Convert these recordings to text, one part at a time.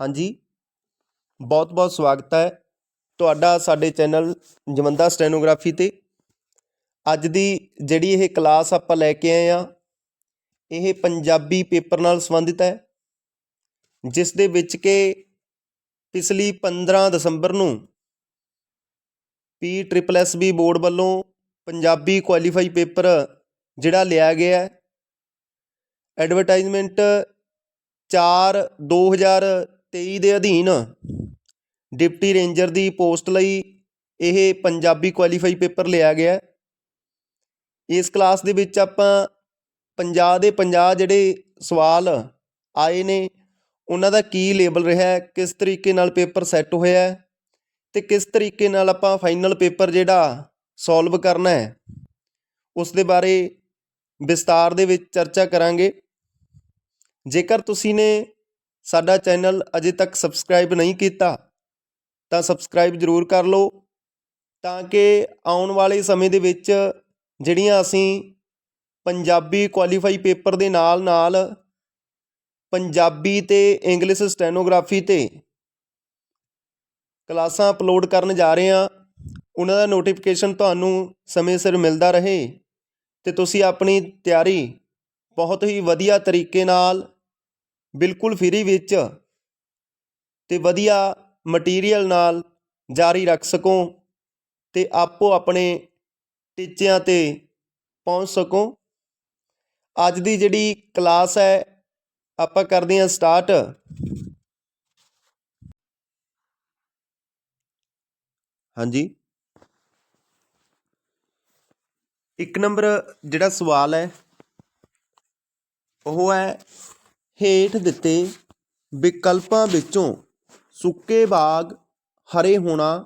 ਹਾਂਜੀ। ਬਹੁਤ-ਬਹੁਤ ਸਵਾਗਤ ਹੈ ਤੁਹਾਡਾ ਸਾਡੇ ਚੈਨਲ ਜਵੰਦਾ ਸਟੈਨੋਗ੍ਰਾਫੀ ਤੇ। ਅੱਜ ਦੀ ਜਿਹੜੀ ਇਹ ਕਲਾਸ ਆਪਾਂ ਲੈ ਕੇ ਆਏ ਆ ਇਹ ਪੰਜਾਬੀ ਪੇਪਰ ਨਾਲ ਸੰਬੰਧਿਤ ਹੈ, ਜਿਸ ਦੇ ਵਿੱਚ ਕਿ ਪਿਛਲੀ 15 ਦਸੰਬਰ ਨੂੰ P triple S B board ਵੱਲੋਂ ਪੰਜਾਬੀ ਕੁਆਲੀਫਾਈ ਪੇਪਰ ਜਿਹੜਾ ਲਿਆ ਗਿਆ ਹੈ, ਐਡਵਰਟਾਈਜ਼ਮੈਂਟ 4 2023 ਦੇ ਅਧੀਨ ਡਿਪਟੀ ਰੇਂਜਰ ਦੀ ਪੋਸਟ ਲਈ ਇਹ ਪੰਜਾਬੀ ਕੁਆਲੀਫਾਈ ਪੇਪਰ ਲਿਆ ਗਿਆ ਇਸ ਕਲਾਸ ਦੇ ਵਿੱਚ ਆਪਾਂ 50 ਦੇ 50 ਜਿਹੜੇ ਸਵਾਲ ਆਏ ਨੇ, ਉਹਨਾਂ ਦਾ ਕੀ ਲੇਬਲ ਰਿਹਾ ਕਿਸ ਤਰੀਕੇ ਨਾਲ ਪੇਪਰ ਸੈੱਟ ਹੋਇਆ ਹੈ ਤੇ ਕਿਸ ਤਰੀਕੇ ਨਾਲ ਆਪਾਂ ਫਾਈਨਲ ਪੇਪਰ ਜਿਹੜਾ ਸੋਲਵ ਕਰਨਾ ਹੈ, ਉਸ ਦੇ ਬਾਰੇ ਵਿਸਤਾਰ ਦੇ ਵਿੱਚ ਚਰਚਾ ਕਰਾਂਗੇ। ਜੇਕਰ ਤੁਸੀਂ ਨੇ ਸਾਡਾ ਚੈਨਲ ਅਜੇ ਤੱਕ ਸਬਸਕ੍ਰਾਈਬ ਨਹੀਂ ਕੀਤਾ, ਤਾਂ ਸਬਸਕ੍ਰਾਈਬ ਜ਼ਰੂਰ ਕਰ ਲਓ, ਤਾਂ ਕਿ ਆਉਣ ਵਾਲੇ ਸਮੇਂ ਦੇ ਵਿੱਚ ਜਿਹੜੀਆਂ ਅਸੀਂ ਪੰਜਾਬੀ ਕੁਆਲੀਫਾਈ ਪੇਪਰ ਦੇ ਨਾਲ ਨਾਲ ਪੰਜਾਬੀ ਤੇ ਇੰਗਲਿਸ਼ ਸਟੈਨੋਗ੍ਰਾਫੀ ਤੇ ਕਲਾਸਾਂ ਅਪਲੋਡ ਕਰਨ ਜਾ ਰਹੇ ਹਾਂ, ਉਹਨਾਂ ਦਾ ਨੋਟੀਫਿਕੇਸ਼ਨ ਤੁਹਾਨੂੰ ਸਮੇਂ ਸਿਰ ਮਿਲਦਾ ਰਹੇ ਤੇ ਤੁਸੀਂ ਆਪਣੀ ਤਿਆਰੀ ਬਹੁਤ ਹੀ ਵਧੀਆ ਤਰੀਕੇ ਨਾਲ ਬਿਲਕੁਲ ਫ੍ਰੀ ਵਿੱਚ ਅਤੇ ਵਧੀਆ ਮਟੀਰੀਅਲ ਨਾਲ ਜਾਰੀ ਰੱਖ ਸਕੋ ਅਤੇ ਆਪੋ ਆਪਣੇ ਟੀਚਿਆਂ ਤੇ ਪਹੁੰਚ ਸਕੋ। ਅੱਜ ਦੀ ਜਿਹੜੀ ਕਲਾਸ ਹੈ, ਆਪਾਂ ਕਰਦੇ ਹਾਂ ਸਟਾਰਟ ਹਾਂਜੀ। ਇੱਕ ਨੰਬਰ ਜਿਹੜਾ ਸਵਾਲ ਹੈ, ਉਹ ਹੈ ਹੇਠ ਦਿੱਤੇ ਵਿਕਲਪਾਂ ਵਿੱਚੋਂ ਸੁੱਕੇ ਬਾਗ, ਹਰੇ ਹੋਣਾ,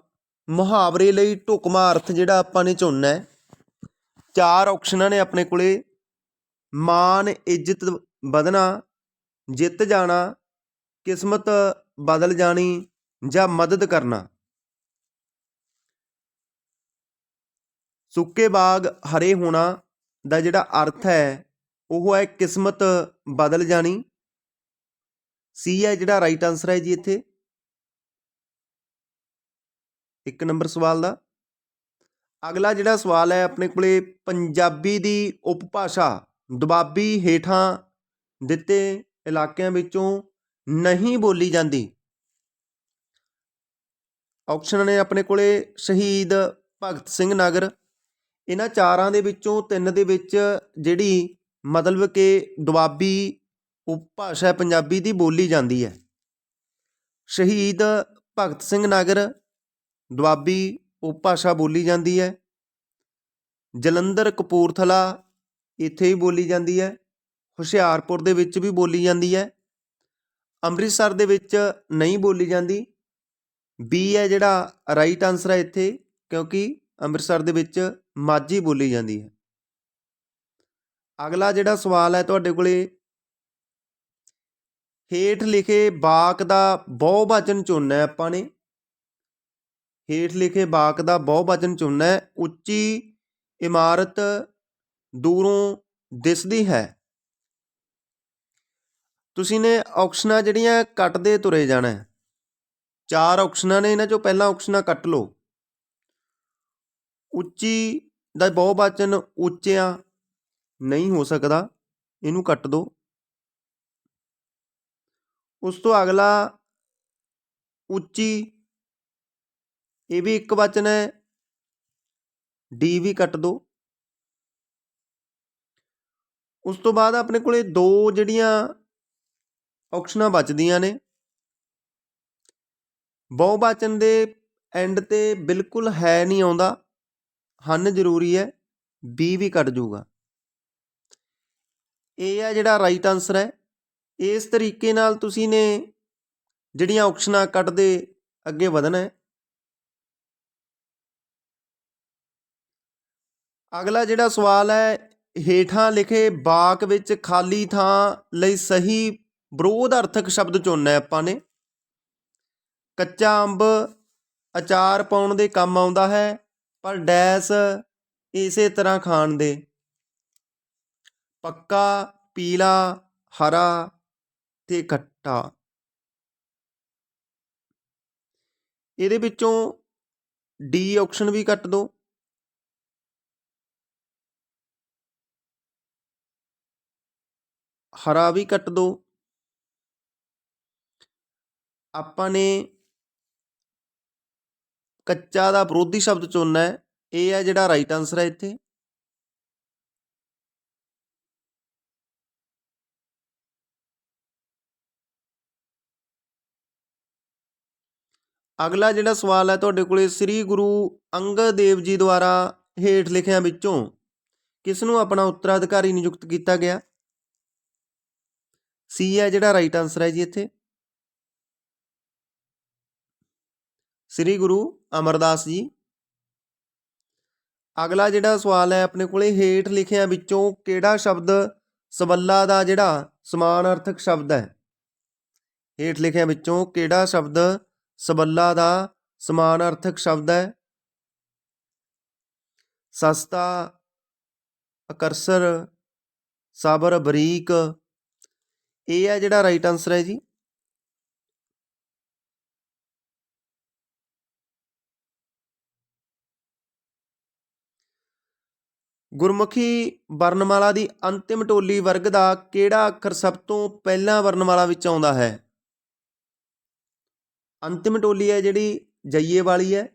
ਮੁਹਾਵਰੇ ਲਈ ਢੁਕਵਾਂ ਅਰਥ ਜਿਹੜਾ ਆਪਾਂ ਨੇ ਚੁਣਨਾ ਚਾਰ ਆਪਸ਼ਨਾਂ ਨੇ ਆਪਣੇ ਕੋਲੇ। ਮਾਨ ਇੱਜ਼ਤ, ਵਧਣਾ, ਜਿੱਤ ਜਾਣਾ, ਕਿਸਮਤ ਬਦਲ ਜਾਣੀ ਜਾਂ ਮਦਦ ਕਰਨਾ। ਸੁੱਕੇ ਬਾਗ, ਹਰੇ ਹੋਣਾ ਦਾ ਜਿਹੜਾ ਅਰਥ ਹੈ, ਉਹ ਹੈ ਕਿਸਮਤ ਬਦਲ ਜਾਣੀ। ਸੀ ਹੈ ਜਿਹੜਾ ਰਾਈਟ ਆਨਸਰ ਹੈ ਜੀ ਇੱਥੇ। ਇੱਕ ਨੰਬਰ ਸਵਾਲ ਦਾ। ਅਗਲਾ ਜਿਹੜਾ ਸਵਾਲ ਹੈ ਆਪਣੇ ਕੋਲੇ ਪੰਜਾਬੀ ਦੀ ਉਪਭਾਸ਼ਾ ਦੁਆਬੀ ਹੇਠਾਂ ਦਿੱਤੇ ਇਲਾਕਿਆਂ ਵਿੱਚੋਂ ਨਹੀਂ ਬੋਲੀ ਜਾਂਦੀ। ਆਪਸ਼ਨ ਨੇ ਆਪਣੇ ਕੋਲੇ ਸ਼ਹੀਦ ਭਗਤ ਸਿੰਘ ਨਗਰ। ਇਹਨਾਂ ਚਾਰਾਂ ਦੇ ਵਿੱਚੋਂ ਤਿੰਨ ਦੇ ਵਿੱਚ ਜਿਹੜੀ ਮਤਲਬ ਕਿ ਦੁਆਬੀ ਉਪਭਾਸ਼ਾ ਹੈ, ਪੰਜਾਬੀ ਦੀ ਬੋਲੀ ਜਾਂਦੀ ਹੈ। ਸ਼ਹੀਦ ਭਗਤ ਸਿੰਘ ਨਗਰ, ਦੁਆਬੀ ਉਪਭਾਸ਼ਾ ਬੋਲੀ ਜਾਂਦੀ ਹੈ। ਜਲੰਧਰ ਕਪੂਰਥਲਾ ਇੱਥੇ ਹੀ ਬੋਲੀ ਜਾਂਦੀ ਹੈ। ਹੁਸ਼ਿਆਰਪੁਰ ਦੇ ਵਿੱਚ ਵੀ ਬੋਲੀ ਜਾਂਦੀ ਹੈ। ਅੰਮ੍ਰਿਤਸਰ ਦੇ ਵਿੱਚ ਨਹੀਂ ਬੋਲੀ ਜਾਂਦੀ। ਬੀ ਹੈ ਜਿਹੜਾ ਰਾਈਟ ਆਨਸਰ ਹੈ ਇੱਥੇ, ਕਿਉਂਕਿ ਅੰਮ੍ਰਿਤਸਰ ਦੇ ਵਿੱਚ ਮਾਝੀ ਬੋਲੀ ਜਾਂਦੀ ਹੈ। ਅਗਲਾ ਜਿਹੜਾ ਸਵਾਲ ਹੈ ਤੁਹਾਡੇ ਕੋਲੇ ਹੇਠ ਲਿਖੇ ਵਾਕ ਦਾ ਬਹੁਵਚਨ ਚੁਣਨਾ ਹੈ ਆਪਾਂ ਨੇ। ਹੇਠ ਲਿਖੇ ਵਾਕ ਦਾ ਬਹੁਵਚਨ ਚੁਣਨਾ ਹੈ। ਉੱਚੀ ਇਮਾਰਤ ਦੂਰੋਂ ਦਿਸਦੀ ਹੈ। ਤੁਸੀਂ ਨੇ ਆਪਸ਼ਨਾਂ ਜਿਹੜੀਆਂ ਕੱਟਦੇ ਤੁਰੇ ਜਾਣਾ ਚਾਰ ਆਪਸ਼ਨਾਂ ਨੇ ਇਹਨਾਂ ਚੋਂ ਪਹਿਲਾਂ ਆਪਸ਼ਨਾਂ ਕੱਟ ਲਓ। ਉੱਚੀ ਦਾ ਬਹੁਵਚਨ ਉੱਚਿਆਂ ਨਹੀਂ ਹੋ ਸਕਦਾ। ਇਹਨੂੰ ਕੱਟ ਦਿਓ ਉਸ ਤੋਂ ਅਗਲਾ ਉੱਚੀ, ਇਹ ਵੀ ਇੱਕ ਵਚਨ ਹੈ, ਡੀ ਵੀ ਕੱਟ ਦਿਓ ਉਸ ਤੋਂ ਬਾਅਦ ਆਪਣੇ ਕੋਲੇ ਦੋ ਜਿਹੜੀਆਂ ਆਪਸ਼ਨਾਂ ਬਚਦੀਆਂ ਨੇ। ਬਹੁਵਚਨ ਦੇ ਐਂਡ ਤੇ ਬਿਲਕੁਲ ਹੈ ਨਹੀਂ ਆਉਂਦਾ। ਹਨ ਜ਼ਰੂਰੀ ਹੈ, ਬੀ ਵੀ ਕੱਟ ਜਾਊਗਾ ਇਹ ਹੈ ਜਿਹੜਾ ਰਾਈਟ ਆਨਸਰ ਹੈ। ਇਸ ਤਰੀਕੇ ਨਾਲ ਤੁਸੀਂ ਨੇ ਜਿਹੜੀਆਂ ਔਕਸ਼ਨਾਂ ਕੱਟਦੇ ਅੱਗੇ ਵਧਣਾ ਅਗਲਾ ਜਿਹੜਾ ਸਵਾਲ ਹੈ, ਹੇਠਾਂ ਲਿਖੇ ਬਾਕ ਵਿੱਚ ਖਾਲੀ ਥਾਂ ਲਈ ਸਹੀ ਵਿਰੋਧ ਅਰਥਕ ਸ਼ਬਦ ਚੁਣਨਾ ਹੈ ਆਪਾਂ ਨੇ। ਕੱਚਾ ਅੰਬ ਅਚਾਰ ਪਾਉਣ ਦੇ ਕੰਮ ਆਉਂਦਾ ਹੈ, ਪਰ ਡੈਸ ਇਸੇ ਤਰ੍ਹਾਂ ਖਾਣ ਦੇ। ਪੱਕਾ, ਪੀਲਾ, ਹਰਾ ਤੇ ਖੱਟਾ ਇਹਦੇ ਵਿੱਚੋਂ ਡੀ ਆਪਸ਼ਨ ਵੀ ਕੱਟ ਦਿਓ ਹਰਾ ਵੀ ਕੱਟ ਦਿਓ ਆਪਾਂ ਨੇ ਕੱਚਾ ਦਾ ਵਿਰੋਧੀ ਸ਼ਬਦ ਚੁਣਨਾ ਹੈ। ਇਹ ਹੈ ਜਿਹੜਾ ਰਾਈਟ ਆਨਸਰ ਹੈ ਇੱਥੇ। ਅਗਲਾ ਜਿਹੜਾ ਸਵਾਲ ਹੈ ਤੁਹਾਡੇ ਕੋਲੇ ਸ੍ਰੀ ਗੁਰੂ ਅੰਗਦ ਦੇਵ ਜੀ ਦੁਆਰਾ ਹੇਠ ਲਿਖਿਆਂ ਵਿੱਚੋਂ ਕਿਸ ਨੂੰ ਆਪਣਾ ਉੱਤਰਾਧਿਕਾਰੀ ਨਿਯੁਕਤ ਕੀਤਾ ਗਿਆ? ਸੀ ਹੈ ਜਿਹੜਾ ਰਾਈਟ ਆਨਸਰ ਹੈ ਜੀ ਇੱਥੇ। ਸ੍ਰੀ ਗੁਰੂ ਅਮਰਦਾਸ ਜੀ। ਅਗਲਾ ਜਿਹੜਾ ਸਵਾਲ ਹੈ ਆਪਣੇ ਕੋਲੇ ਹੇਠ ਲਿਖਿਆਂ ਵਿੱਚੋਂ ਕਿਹੜਾ ਸ਼ਬਦ ਸਬੱਲਾ ਦਾ ਜਿਹੜਾ ਸਮਾਨਾਰਥਕ ਸ਼ਬਦ ਹੈ? ਹੇਠ ਲਿਖਿਆਂ ਵਿੱਚੋਂ ਕਿਹੜਾ ਸ਼ਬਦ ਸਬੱਲਾ ਦਾ ਸਮਾਨਾਰਥਕ ਸ਼ਬਦ ਹੈ। ਸਸਤਾ, ਅਕਰਸਰ, ਸਾਬਰ, ਬਰੀਕ। ਇਹ ਹੈ ਜਿਹੜਾ ਰਾਈਟ ਆਨਸਰ ਹੈ ਜੀ। ਗੁਰਮੁਖੀ ਵਰਣਮਾਲਾ ਦੀ ਅੰਤਿਮ ਟੋਲੀ ਵਰਗ ਦਾ ਕਿਹੜਾ ਅੱਖਰ ਸਭ ਤੋਂ ਪਹਿਲਾਂ ਵਰਣਮਾਲਾ ਵਿੱਚ ਆਉਂਦਾ ਹੈ? ਅੰਤਿਮ ਟੋਲੀ ਹੈ ਜਿਹੜੀ ਜਈਏ ਵਾਲੀ ਹੈ।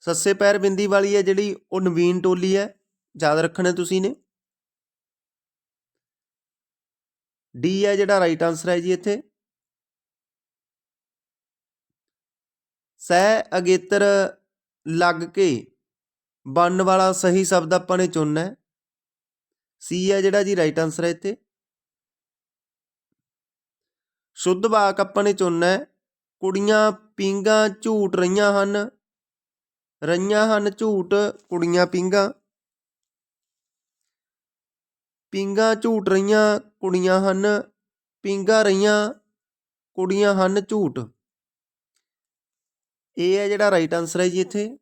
ਸੱਸੇ ਪੈਰ ਬਿੰਦੀ ਵਾਲੀ ਹੈ ਜਿਹੜੀ ਉਹ ਨਵੀਨ ਟੋਲੀ ਹੈ। ਯਾਦ ਰੱਖਣਾ ਤੁਸੀਂ ਨੇ। ਡੀ ਹੈ ਜਿਹੜਾ ਰਾਈਟ ਆਨਸਰ ਹੈ ਜੀ ਇੱਥੇ। ਸਹਿ ਅਗੇਤਰ ਲੱਗ ਕੇ ਬਣਨ ਵਾਲਾ ਸਹੀ ਸ਼ਬਦ ਆਪਾਂ ਨੇ ਚੁਣਨਾ ਹੈ। ਸੀ ਹੈ ਜਿਹੜਾ ਜੀ ਰਾਈਟ ਆਨਸਰ ਹੈ ਇੱਥੇ। ਸ਼ੁੱਧ ਵਾਕ ਆਪਾਂ ਨੇ ਚੁਣਨਾ ਹੈ। ਕੁੜੀਆਂ ਪੀਂਘਾਂ ਝੂਟ ਰਹੀਆਂ ਹਨ। ਰਹੀਆਂ ਹਨ ਝੂਟ, ਕੁੜੀਆਂ ਪੀਂਘਾਂ ਪੀਂਘਾਂ ਝੂਟ ਰਹੀਆਂ, ਕੁੜੀਆਂ ਹਨ। ਪੀਂਘਾਂ ਰਹੀਆਂ, ਕੁੜੀਆਂ ਹਨ ਝੂਟ। ਇਹ ਹੈ ਜਿਹੜਾ ਰਾਈਟ ਆਨਸਰ ਹੈ ਜੀ ਇੱਥੇ।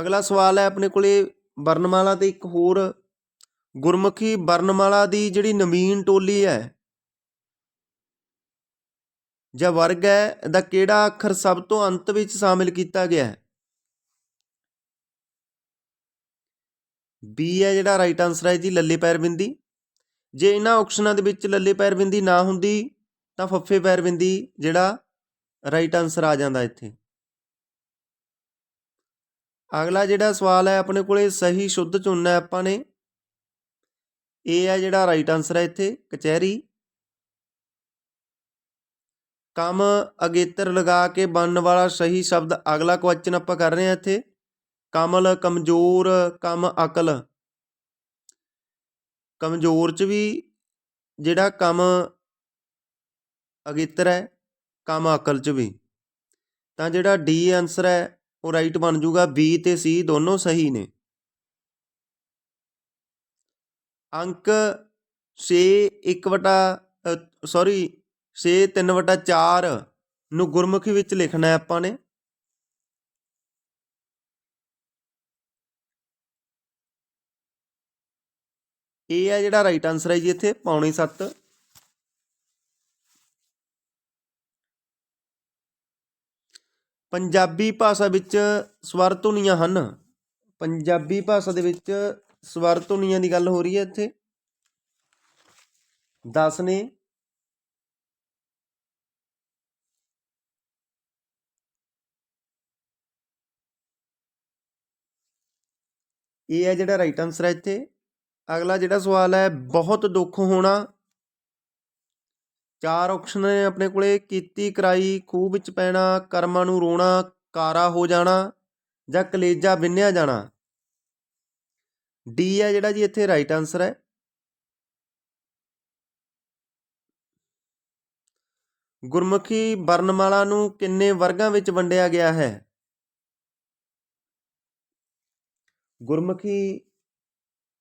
ਅਗਲਾ ਸਵਾਲ ਹੈ ਆਪਣੇ ਕੋਲੇ ਵਰਣਮਾਲਾ ਤੇ ਇੱਕ ਹੋਰ ਗੁਰਮੁਖੀ ਵਰਣਮਾਲਾ ਦੀ ਜਿਹੜੀ ਨਵੀਨ ਟੋਲੀ ਹੈ, ਜਾਂ ਵਰਗ ਹੈ ਦਾ ਕਿਹੜਾ ਅੱਖਰ ਸਭ ਤੋਂ ਅੰਤ ਵਿੱਚ ਸ਼ਾਮਿਲ ਕੀਤਾ ਗਿਆ ਹੈ? ਬੀ ਹੈ ਜਿਹੜਾ ਰਾਈਟ ਆਨਸਰ ਹੈ ਜੀ, ਲੱਲੇ ਪੈਰ ਬਿੰਦੀ ਜੇ ਇਹਨਾਂ ਆਪਸ਼ਨਾਂ ਦੇ ਵਿੱਚ ਲੱਲੇ ਪੈਰ ਬਿੰਦੀ ਨਾ ਹੁੰਦੀ, ਤਾਂ ਫੱਫੇ ਪੈਰ ਬਿੰਦੀ ਜਿਹੜਾ ਰਾਈਟ ਆਨਸਰ ਆ ਜਾਂਦਾ ਇੱਥੇ। ਅਗਲਾ ਜਿਹੜਾ ਸਵਾਲ ਹੈ, ਆਪਣੇ ਕੋਲੇ ਸਹੀ ਸ਼ੁੱਧ ਚੁਣਨਾ ਹੈ ਆਪਾਂ ਨੇ। ਇਹ ਹੈ ਜਿਹੜਾ ਰਾਈਟ ਆਨਸਰ ਹੈ ਇੱਥੇ, ਕਚਹਿਰੀ। ਕੰਮ ਅਗੇਤਰ ਲਗਾ ਕੇ ਬਣਨ ਵਾਲਾ ਸਹੀ ਸ਼ਬਦ ਅਗਲਾ ਕੁਐਸਚਨ ਆਪਾਂ ਕਰ ਰਹੇ ਹਾਂ ਇੱਥੇ। ਕਮਲ, ਕਮਜ਼ੋਰ, ਕੰਮ ਅਕਲ। ਕਮਜ਼ੋਰ ਚ ਵੀ ਜਿਹੜਾ ਕੰਮ ਅਗੇਤਰ ਹੈ, ਕੰਮ ਅਕਲ ਚ ਵੀ। ਤਾਂ ਜਿਹੜਾ ਡੀ ਆਨਸਰ ਹੈ ਉਹ ਰਾਈਟ ਬਣ ਜਾਊਗਾ ਬੀ ਤੇ ਸੀ ਦੋਨੋਂ ਸਹੀ ਨੇ। ਅੰਕ 6 1 ਵਟਾ ਸੌਰੀ 6 3 ਵਟਾ 4 ਨੂੰ ਗੁਰਮੁਖੀ ਵਿੱਚ ਲਿਖਣਾ ਹੈ ਆਪਾਂ ਨੇ। ਇਹ ਹੈ ਜਿਹੜਾ ਰਾਈਟ ਆਨਸਰ ਹੈ ਜੀ ਇੱਥੇ, ਪੌਣੇ 7 ਪੰਜਾਬੀ ਭਾਸ਼ਾ ਵਿੱਚ ਸਵਰ ਧੁਨੀਆਂ ਹਨ। ਪੰਜਾਬੀ ਭਾਸ਼ਾ ਦੇ ਵਿੱਚ ਸਵਰ ਧੁਨੀਆਂ ਦੀ ਗੱਲ ਹੋ ਰਹੀ ਹੈ ਇੱਥੇ। 10 ਨੇ। ਇਹ ਹੈ ਜਿਹੜਾ ਰਾਈਟ ਆਨਸਰ ਹੈ ਇੱਥੇ। ਅਗਲਾ ਜਿਹੜਾ ਸਵਾਲ ਹੈ, ਬਹੁਤ ਦੁੱਖ ਹੋਣਾ ਚਾਰ ਆਪਸ਼ਨ ਨੇ ਆਪਣੇ ਕੋਲੇ, ਕੀਤੀ, ਕਰਾਈ, ਖੂਹ ਵਿੱਚ ਪੈਣਾ, ਕਰਮਾਂ ਨੂੰ ਰੋਣਾ, ਕਾਰਾ ਹੋ ਜਾਣਾ ਜਾਂ ਕਲੇਜਾ ਵਿੰਨਿਆ ਜਾਣਾ। ਡੀ ਹੈ ਜਿਹੜਾ ਜੀ ਇੱਥੇ ਰਾਈਟ ਆਨਸਰ ਹੈ। ਗੁਰਮੁਖੀ ਵਰਣਮਾਲਾ ਨੂੰ ਕਿੰਨੇ ਵਰਗਾਂ ਵਿੱਚ ਵੰਡਿਆ ਗਿਆ ਹੈ? ਗੁਰਮੁਖੀ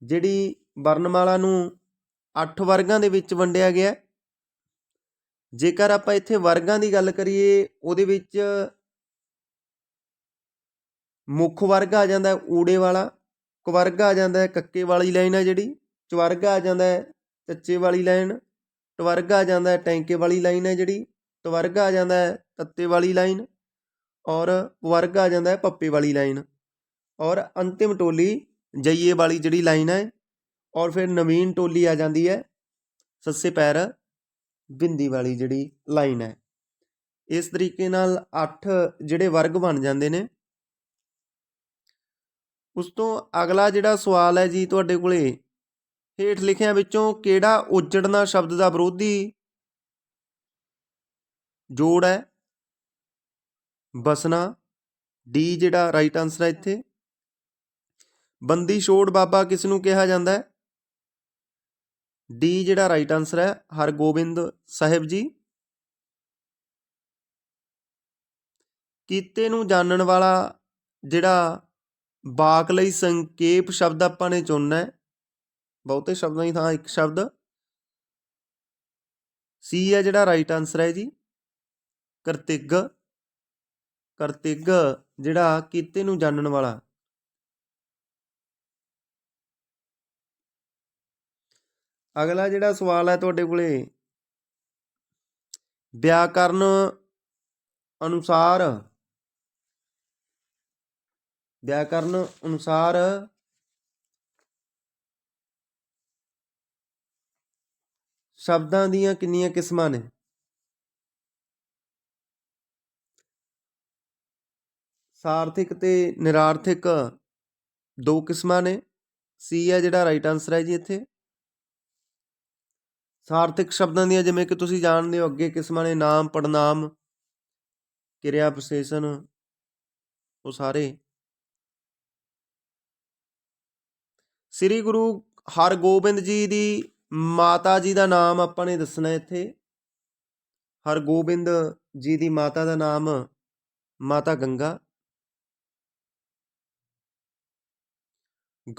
ਜਿਹੜੀ ਵਰਣਮਾਲਾ ਨੂੰ 8 ਵਰਗਾਂ ਦੇ ਵਿੱਚ ਵੰਡਿਆ ਗਿਆ ਹੈ। ਜੇਕਰ ਆਪਾਂ ਇੱਥੇ ਵਰਗਾਂ ਦੀ ਗੱਲ ਕਰੀਏ, ਉਹਦੇ ਵਿੱਚ ਮੁੱਖ ਵਰਗ ਆ ਜਾਂਦਾ ਊੜੇ ਵਾਲਾ ਕੁਵਰਗ ਆ ਜਾਂਦਾ ਕੱਕੇ ਵਾਲੀ ਲਾਈਨ ਆ ਜਿਹੜੀ ਚਵਰਗ ਆ ਜਾਂਦਾ ਹੈ ਚੱਚੇ ਵਾਲੀ ਲਾਈਨ ਟਵਰਗ ਆ ਜਾਂਦਾ ਟੈਂਕੇ ਵਾਲੀ ਲਾਈਨ ਹੈ ਜਿਹੜੀ ਟਵਰਗ ਆ ਜਾਂਦਾ ਤੱਤੇ ਵਾਲੀ ਲਾਈਨ, ਔਰ ਵਰਗ ਆ ਜਾਂਦਾ ਪੱਪੇ ਵਾਲੀ ਲਾਈਨ, ਔਰ ਅੰਤਿਮ ਟੋਲੀ ਜਈਏ ਵਾਲੀ ਜਿਹੜੀ ਲਾਈਨ ਹੈ, ਔਰ ਫਿਰ ਨਵੀਨ ਟੋਲੀ ਆ ਜਾਂਦੀ ਹੈ, ਸੱਸੇ ਪੈਰ ਬਿੰਦੀ ਵਾਲੀ ਜਿਹੜੀ ਲਾਈਨ ਹੈ। ਇਸ ਤਰੀਕੇ ਨਾਲ 8 ਜਿਹੜੇ ਵਰਗ ਬਣ ਜਾਂਦੇ ਨੇ। ਉਸ ਤੋਂ ਅਗਲਾ ਜਿਹੜਾ ਸਵਾਲ ਹੈ ਜੀ ਤੁਹਾਡੇ ਕੋਲੇ, ਹੇਠ ਲਿਖਿਆਂ ਵਿੱਚੋਂ ਕਿਹੜਾ ਉਜੜਨਾ ਸ਼ਬਦ ਦਾ ਵਿਰੋਧੀ ਜੋੜ ਹੈ? ਬਸਣਾ, ਡੀ ਜਿਹੜਾ ਰਾਈਟ ਆਨਸਰ ਹੈ ਇੱਥੇ। ਬੰਦੀ ਛੋੜ ਬਾਬਾ ਕਿਸ ਨੂੰ ਕਿਹਾ ਜਾਂਦਾ ਹੈ? ਡੀ ਜਿਹੜਾ ਰਾਈਟ ਆਨਸਰ ਹੈ, ਹਰਗੋਬਿੰਦ ਸਾਹਿਬ ਜੀ। ਕੀਤੇ ਨੂੰ ਜਾਣਨ ਵਾਲਾ ਜਿਹੜਾ ਵਾਕ ਲਈ ਸੰਖੇਪ ਸ਼ਬਦ ਆਪਾਂ ਨੇ ਚੁਣਨਾ ਹੈ, ਬਹੁਤੇ ਸ਼ਬਦਾਂ ਦੀ ਥਾਂ ਇੱਕ ਸ਼ਬਦ। ਸੀ ਹੈ ਜਿਹੜਾ ਰਾਈਟ ਆਨਸਰ ਹੈ ਜੀ, ਕਰਤਿੱਗ। ਕਰਤਿੱਗ ਜਿਹੜਾ ਕੀਤੇ ਨੂੰ ਜਾਣਨ ਵਾਲਾ। ਅਗਲਾ ਜਿਹੜਾ ਸਵਾਲ ਹੈ ਤੁਹਾਡੇ ਕੋਲੇ, ਵਿਆਕਰਨ ਅਨੁਸਾਰ ਵਿਆਕਰਨ ਅਨੁਸਾਰ ਸ਼ਬਦਾਂ ਦੀਆਂ ਕਿੰਨੀਆਂ ਕਿਸਮਾਂ ਨੇ? ਸਾਰਥਿਕ ਤੇ ਨਿਰਾਰਥਿਕ ਦੋ ਕਿਸਮਾਂ ਨੇ। ਸੀ ਹੈ ਜਿਹੜਾ ਰਾਈਟ ਆਨਸਰ ਹੈ ਜੀ ਇੱਥੇ। ਸਾਰਥਿਕ ਸ਼ਬਦਾਂ ਦੀਆਂ, ਜਿਵੇਂ ਕਿ ਤੁਸੀਂ ਜਾਣਦੇ ਹੋ ਅੱਗੇ ਕਿਸਮਾਂ ਨੇ ਨਾਮ ਪੜਨਾਮ ਕਿਰਿਆ ਵਿਸ਼ੇਸ਼ਣ, ਉਹ ਸਾਰੇ। ਸ੍ਰੀ ਗੁਰੂ ਹਰਗੋਬਿੰਦ ਜੀ ਦੀ ਮਾਤਾ ਜੀ ਦਾ ਨਾਮ ਆਪਾਂ ਨੇ ਦੱਸਣਾ ਇੱਥੇ। ਹਰਗੋਬਿੰਦ ਜੀ ਦੀ ਮਾਤਾ ਦਾ ਨਾਮ ਮਾਤਾ ਗੰਗਾ।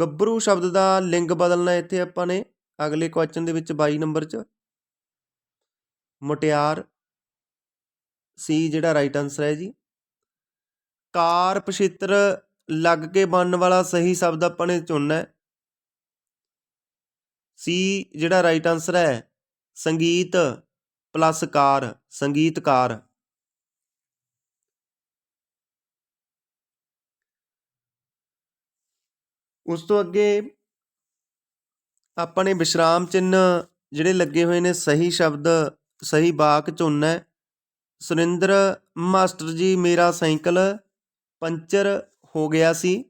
ਗੱਭਰੂ ਸ਼ਬਦ ਦਾ ਲਿੰਗ ਬਦਲਣਾ ਇੱਥੇ ਆਪਾਂ ਨੇ। ਅਗਲੇ ਕੁਐਸਚਨ ਦੇ ਵਿੱਚ 22 ਨੰਬਰ 'ਚ ਮੁਟਿਆਰ ਸੀ ਜਿਹੜਾ ਰਾਈਟ ਆਨਸਰ ਹੈ ਜੀ। ਕਾਰ ਪਛਿੱਤਰ ਲੱਗ ਕੇ ਬਣਨ ਵਾਲਾ ਸਹੀ ਸ਼ਬਦ ਆਪਾਂ ਨੇ ਚੁਣਨਾ ਹੈ। ਸੀ ਜਿਹੜਾ ਰਾਈਟ ਆਨਸਰ ਹੈ, ਸੰਗੀਤ ਪਲੱਸ ਕਾਰ, ਸੰਗੀਤਕਾਰ। ਉਸ ਤੋਂ ਅੱਗੇ ਆਪਣੇ ਵਿਸ਼ਰਾਮ ਚਿੰਨ੍ਹ ਜਿਹੜੇ ਲੱਗੇ ਹੋਏ ਨੇ, ਸਹੀ ਸ਼ਬਦ, ਸਹੀ ਵਾਕ ਚੁਣਨਾ ਸੁਰਿੰਦਰ, ਮਾਸਟਰ ਜੀ, ਮੇਰਾ ਸਾਈਕਲ ਪੰਚਰ ਹੋ ਗਿਆ ਸੀ।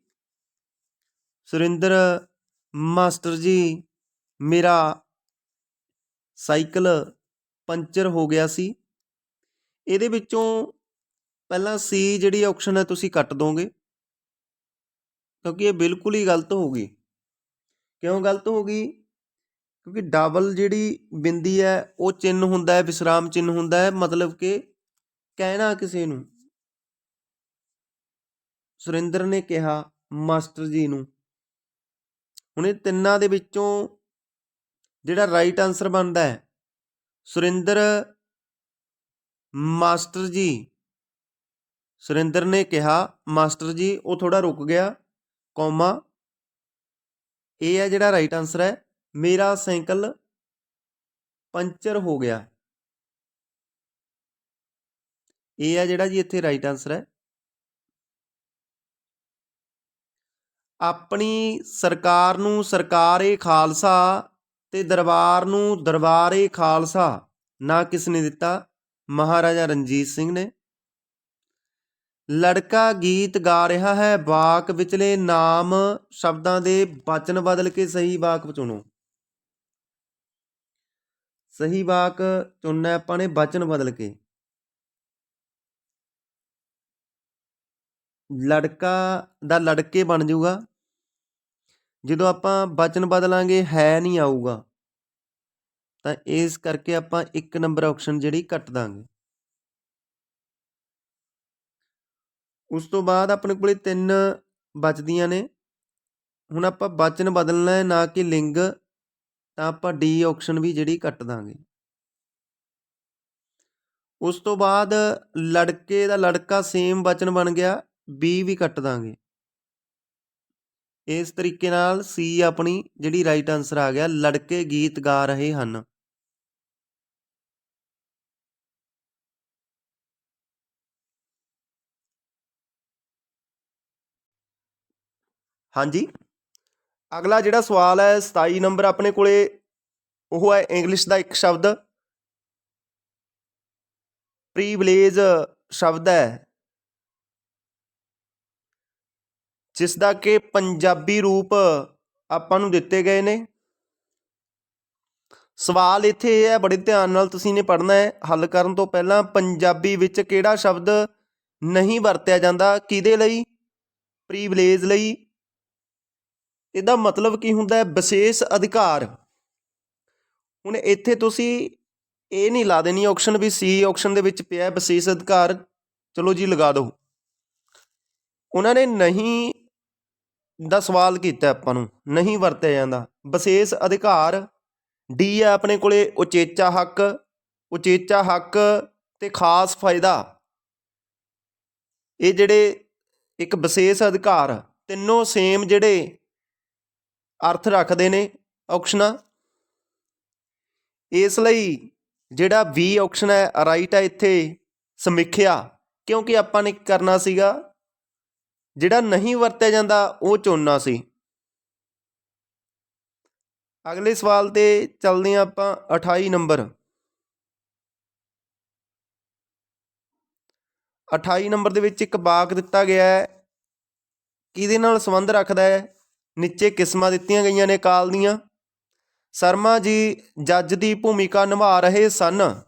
ਸੁਰਿੰਦਰ, ਮਾਸਟਰ ਜੀ, ਮੇਰਾ ਸਾਈਕਲ ਪੰਚਰ ਹੋ ਗਿਆ ਸੀ। ਇਹਦੇ ਵਿੱਚੋਂ ਪਹਿਲਾਂ ਸੀ ਜਿਹੜੀ ਆਪਸ਼ਨ ਹੈ, ਤੁਸੀਂ ਕੱਟ ਦੋਗੇ। ਕਿਉਂਕਿ ਇਹ ਬਿਲਕੁਲ ਹੀ ਗਲਤ ਹੋ ਗਈ। ਕਿਉਂ ਗਲਤ ਹੋ ਗਈ? ਕਿਉਂਕਿ ਡਬਲ ਜਿਹੜੀ ਬਿੰਦੀ ਹੈ, ਉਹ ਚਿੰਨ ਹੁੰਦਾ ਹੈ, ਵਿਸਰਾਮ ਚਿੰਨ ਹੁੰਦਾ ਹੈ, ਮਤਲਬ ਕਿ ਕਹਿਣਾ ਕਿਸੇ ਨੂੰ। ਸੁਰਿੰਦਰ ਨੇ ਕਿਹਾ, ਮਾਸਟਰ ਜੀ ਨੂੰ। ਹੁਣ ਇਹ ਤਿੰਨਾਂ ਦੇ ਵਿੱਚੋਂ ਜਿਹੜਾ ਰਾਈਟ ਆਨਸਰ ਬਣਦਾ ਹੈ, ਸੁਰਿੰਦਰ, ਮਾਸਟਰ ਜੀ। ਸੁਰਿੰਦਰ ਨੇ ਕਿਹਾ, ਮਾਸਟਰ ਜੀ, ਉਹ ਥੋੜਾ ਰੁਕ ਗਿਆ, ਕੌਮਾ। ਇਹ ਹੈ ਜਿਹੜਾ ਰਾਈਟ ਆਨਸਰ ਹੈ। ਮੇਰਾ ਸਾਈਕਲ ਪੰਚਰ ਹੋ ਗਿਆ। ਇਹ ਹੈ ਜਿਹੜਾ ਜੀ ਇੱਥੇ ਰਾਈਟ ਆਨਸਰ ਹੈ। ਆਪਣੀ ਸਰਕਾਰ ਨੂੰ ਸਰਕਾਰ-ਏ ਖਾਲਸਾ ਤੇ ਦਰਬਾਰ ਨੂੰ ਦਰਬਾਰ-ਏ ਖਾਲਸਾ, ਨਾ ਕਿਸ ਨੇ ਦਿੱਤਾ। ਮਹਾਰਾਜਾ ਰਣਜੀਤ ਸਿੰਘ ਨੇ। ਲੜਕਾ ਗੀਤ ਗਾ ਰਿਹਾ ਹੈ, ਵਾਕ ਵਿਚਲੇ ਨਾਮ ਸ਼ਬਦਾਂ ਦੇ ਬਚਨ ਬਦਲ ਕੇ ਸਹੀ ਵਾਕ ਚੁਣੋ। ਸਹੀ ਵਾਕ ਚੁਣਨਾ, ਆਪਾਂ ਨੇ ਵਚਨ ਬਦਲ ਕੇ। ਲੜਕਾ ਦਾ ਲੜਕੇ ਬਣ ਜਾਊਗਾ। ਜਦੋਂ ਆਪਾਂ ਬਚਨ ਬਦਲਾਂਗੇ, ਹੈ ਨਹੀਂ ਆਊਗਾ। ਤਾਂ ਇਸ ਕਰਕੇ ਆਪਾਂ ਇੱਕ ਨੰਬਰ ਆਪਸ਼ਨ ਜਿਹੜੀ ਕੱਟ ਦਾਂਗੇ। ਉਸ ਤੋਂ ਬਾਅਦ ਆਪਣੇ ਕੋਲੇ ਤਿੰਨ ਬਚਦੀਆਂ ਨੇ। ਹੁਣ ਆਪਾਂ ਵਚਨ ਬਦਲਣਾ ਹੈ, ਨਾ ਕਿ ਲਿੰਗ ਤਾਂ ਆਪਾਂ ਡੀ ਆਪਸ਼ਨ ਵੀ ਜਿਹੜੀ ਕੱਟ ਦਾਂਗੇ। ਉਸ ਤੋਂ ਬਾਅਦ ਲੜਕੇ ਦਾ ਲੜਕਾ ਸੇਮ ਬਚਨ ਬਣ ਗਿਆ ਬੀ ਵੀ ਕੱਟ ਦਾਂਗੇ। ਇਸ ਤਰੀਕੇ ਨਾਲ ਸੀ ਆਪਣੀ ਜਿਹੜੀ ਰਾਈਟ ਆਨਸਰ ਆ ਗਿਆ, ਲੜਕੇ ਗੀਤ ਗਾ ਰਹੇ ਹਨ। ਹਾਂਜੀ? ਅਗਲਾ ਜਿਹੜਾ ਸਵਾਲ ਹੈ 27 ਨੰਬਰ ਆਪਣੇ ਕੋਲੇ, ਉਹ ਹੈ ਇੰਗਲਿਸ਼ ਦਾ ਇੱਕ ਸ਼ਬਦ। ਪ੍ਰੀਵਿਲੇਜ ਸ਼ਬਦ ਹੈ। ਜਿਸ ਦਾ ਕਿ ਪੰਜਾਬੀ ਰੂਪ ਆਪਾਂ ਨੂੰ ਦਿੱਤੇ ਗਏ ਨੇ। ਸਵਾਲ ਇੱਥੇ ਇਹ ਹੈ, ਬੜੇ ਧਿਆਨ ਨਾਲ ਤੁਸੀਂ ਨੇ ਪੜ੍ਹਨਾ ਹੈ। ਹੱਲ ਕਰਨ ਤੋਂ ਪਹਿਲਾਂ ਪੰਜਾਬੀ ਵਿੱਚ ਕਿਹੜਾ ਸ਼ਬਦ ਨਹੀਂ ਵਰਤਿਆ ਜਾਂਦਾ? ਕਿਹਦੇ ਲਈ? ਪ੍ਰੀਵਿਲੇਜ ਲਈ। ਇਹਦਾ ਮਤਲਬ ਕੀ ਹੁੰਦਾ ਹੈ? ਵਿਸ਼ੇਸ਼ ਅਧਿਕਾਰ। ਹੁਣ ਇੱਥੇ ਤੁਸੀਂ ਇਹ ਨਹੀਂ ਲਾ ਦੇਣੀ ਆਪਸ਼ਨ ਵੀ ਸੀ ਆਪਸ਼ਨ ਦੇ ਵਿੱਚ ਪਿਆ ਵਿਸ਼ੇਸ਼ ਅਧਿਕਾਰ। ਚਲੋ ਜੀ, ਲਗਾ ਦਿਓ। ਉਹਨਾਂ ਨੇ ਨਹੀਂ ਦਾ ਸਵਾਲ ਕੀਤਾ ਆਪਾਂ ਨੂੰ, ਨਹੀਂ ਵਰਤਿਆ ਜਾਂਦਾ। ਵਿਸ਼ੇਸ਼ ਅਧਿਕਾਰ ਡੀ ਹੈ ਆਪਣੇ ਕੋਲੇ, ਉਚੇਚਾ ਹੱਕ ਉਚੇਚਾ ਹੱਕ ਤੇ ਖਾਸ ਫਾਇਦਾ। ਇਹ ਜਿਹੜੇ ਇੱਕ ਵਿਸ਼ੇਸ਼ ਅਧਿਕਾਰ, ਤਿੰਨੋਂ ਸੇਮ ਜਿਹੜੇ ਅਰਥ ਰੱਖਦੇ ਨੇ ਆਪਸ਼ਨਾਂ ਇਸ ਲਈ ਜਿਹੜਾ ਵੀ ਆਪਸ਼ਨ ਹੈ ਰਾਈਟ ਹੈ ਇੱਥੇ ਸਮੀਖਿਆ, ਕਿਉਂਕਿ ਆਪਾਂ ਨੇ ਕਰਨਾ ਸੀਗਾ, ਜਿਹੜਾ ਨਹੀਂ ਵਰਤਿਆ ਜਾਂਦਾ, ਉਹ ਚੁਣਨਾ ਸੀ। ਅਗਲੇ ਸਵਾਲ ਤੇ ਚੱਲਦੇ ਹਾਂ ਆਪਾਂ 28 ਨੰਬਰ। 28 ਨੰਬਰ ਦੇ ਵਿੱਚ ਇੱਕ ਵਾਕ ਦਿੱਤਾ ਗਿਆ ਹੈ, ਕਿਹਦੇ ਨਾਲ ਸੰਬੰਧ ਰੱਖਦਾ ਹੈ? ਨੀਚੇ ਕਿਸਮਾਂ ਦਿੱਤੀਆਂ ਗਈਆਂ ਨੇ ਕਾਲ ਦੀਆਂ। ਸ਼ਰਮਾ ਜੀ ਜੱਜ ਦੀ ਭੂਮਿਕਾ ਨਿਭਾ ਰਹੇ ਸਨ।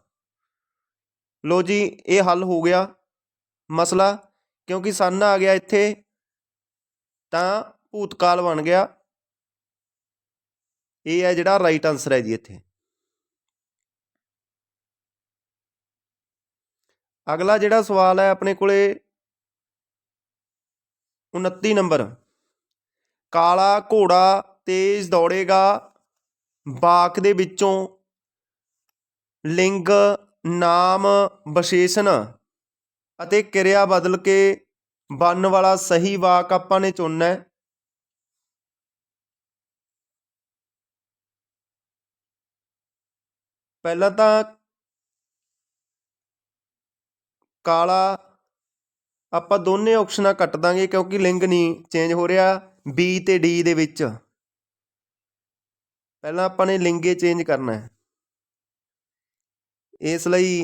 ਲੋ ਜੀ, ਇਹ ਹੱਲ ਹੋ ਗਿਆ ਮਸਲਾ, ਕਿਉਂਕਿ ਸਨ ਆ ਗਿਆ ਇੱਥੇ, ਤਾਂ ਭੂਤਕਾਲ ਬਣ ਗਿਆ। ਇਹ ਹੈ ਜਿਹੜਾ ਰਾਈਟ ਆਨਸਰ ਹੈ ਜੀ ਇੱਥੇ। ਅਗਲਾ ਜਿਹੜਾ ਸਵਾਲ ਹੈ ਆਪਣੇ ਕੋਲੇ 29 ਨੰਬਰ। ਕਾਲਾ ਘੋੜਾ ਤੇਜ਼ ਦੌੜੇਗਾ। ਬਾਕ ਦੇ ਵਿੱਚੋਂ ਲਿੰਗ, ਨਾਮ, ਵਿਸ਼ੇਸ਼ਣ ਅਤੇ ਕਿਰਿਆ ਬਦਲ ਕੇ ਬਣਨ ਵਾਲਾ ਸਹੀ ਵਾਕ ਆਪਾਂ ਨੇ ਚੁਣਨਾ ਹੈ। ਪਹਿਲਾਂ ਤਾਂ ਕਾਲਾ ਆਪਾਂ ਦੋਨੇ ਆਪਸ਼ਨਾਂ ਕੱਟ ਦਾਂਗੇ ਕਿਉਂਕਿ ਲਿੰਗ ਨਹੀਂ ਚੇਂਜ ਹੋ ਰਿਹਾ। B ਤੇ D ਦੇ ਵਿੱਚ। ਪਹਿਲਾਂ ਆਪਾਂ ਨੇ ਲਿੰਗੇ ਚੇਂਜ ਕਰਨਾ ਹੈ। ਇਸ ਲਈ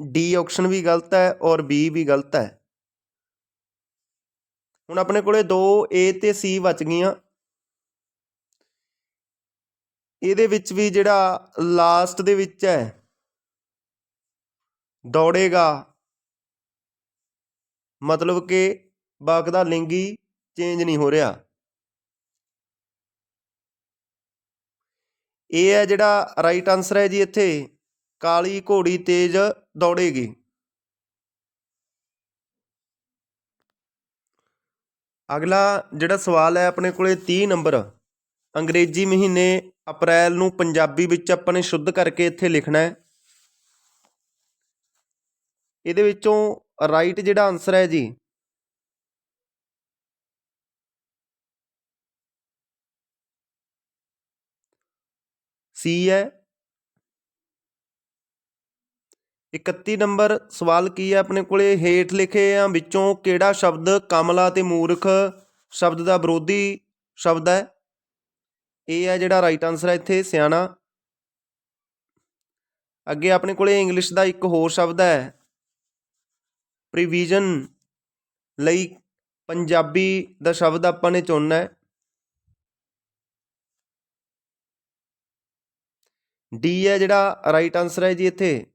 D ਆਪਸ਼ਨ ਵੀ ਗਲਤ ਹੈ ਔਰ B ਵੀ ਗਲਤ ਹੈ। ਹੁਣ ਆਪਣੇ ਕੋਲੇ ਦੋ A ਤੇ C ਬਚ ਗਈਆਂ। ਇਹਦੇ ਵਿੱਚ ਵੀ ਜਿਹੜਾ ਲਾਸਟ ਦੇ ਵਿੱਚ ਹੈ, ਦੌੜੇਗਾ। ਮਤਲਬ ਕਿ ਵਾਕ ਦਾ ਲਿੰਗ ਚੇਂਜ ਨਹੀਂ ਹੋ ਰਿਹਾ। ਇਹ ਹੈ ਜਿਹੜਾ ਰਾਈਟ ਆਨਸਰ ਹੈ ਜੀ ਇੱਥੇ, ਕਾਲੀ ਘੋੜੀ ਤੇਜ਼ ਦੌੜੇਗੀ। ਅਗਲਾ ਜਿਹੜਾ ਸਵਾਲ ਹੈ ਆਪਣੇ ਕੋਲੇ 30 ਨੰਬਰ, ਅੰਗਰੇਜ਼ੀ ਮਹੀਨੇ ਅਪ੍ਰੈਲ ਨੂੰ ਪੰਜਾਬੀ ਵਿੱਚ ਆਪਾਂ ਨੇ ਸ਼ੁੱਧ ਕਰਕੇ ਇੱਥੇ ਲਿਖਣਾ ਹੈ। ਇਹਦੇ ਵਿੱਚੋਂ ਰਾਈਟ ਜਿਹੜਾ ਆਨਸਰ ਹੈ ਜੀ ਸੀ ਹੈ। 31 ਨੰਬਰ ਸਵਾਲ ਕੀ ਹੈ ਆਪਣੇ ਕੋਲੇ? ਹੇਠ ਲਿਖੇ ਆ, ਵਿੱਚੋਂ ਕਿਹੜਾ ਸ਼ਬਦ ਕਮਲਾ ਤੇ ਮੂਰਖ ਸ਼ਬਦ ਦਾ ਵਿਰੋਧੀ ਸ਼ਬਦ ਹੈ? ਇਹ ਹੈ ਜਿਹੜਾ ਰਾਈਟ ਆਨਸਰ ਹੈ ਇੱਥੇ, ਸਿਆਣਾ। ਅੱਗੇ ਆਪਣੇ ਕੋਲੇ ਇੰਗਲਿਸ਼ ਦਾ ਇੱਕ ਹੋਰ ਸ਼ਬਦ ਹੈ। ਪ੍ਰੀਵੀਜ਼ਨ ਲਈ ਪੰਜਾਬੀ ਦਾ ਸ਼ਬਦ ਆਪਾਂ ਨੇ ਚੁਣਨਾ ਹੈ। ਡੀ ਹੈ ਜਿਹੜਾ ਰਾਈਟ ਆਨਸਰ ਹੈ ਜੀ ਇੱਥੇ।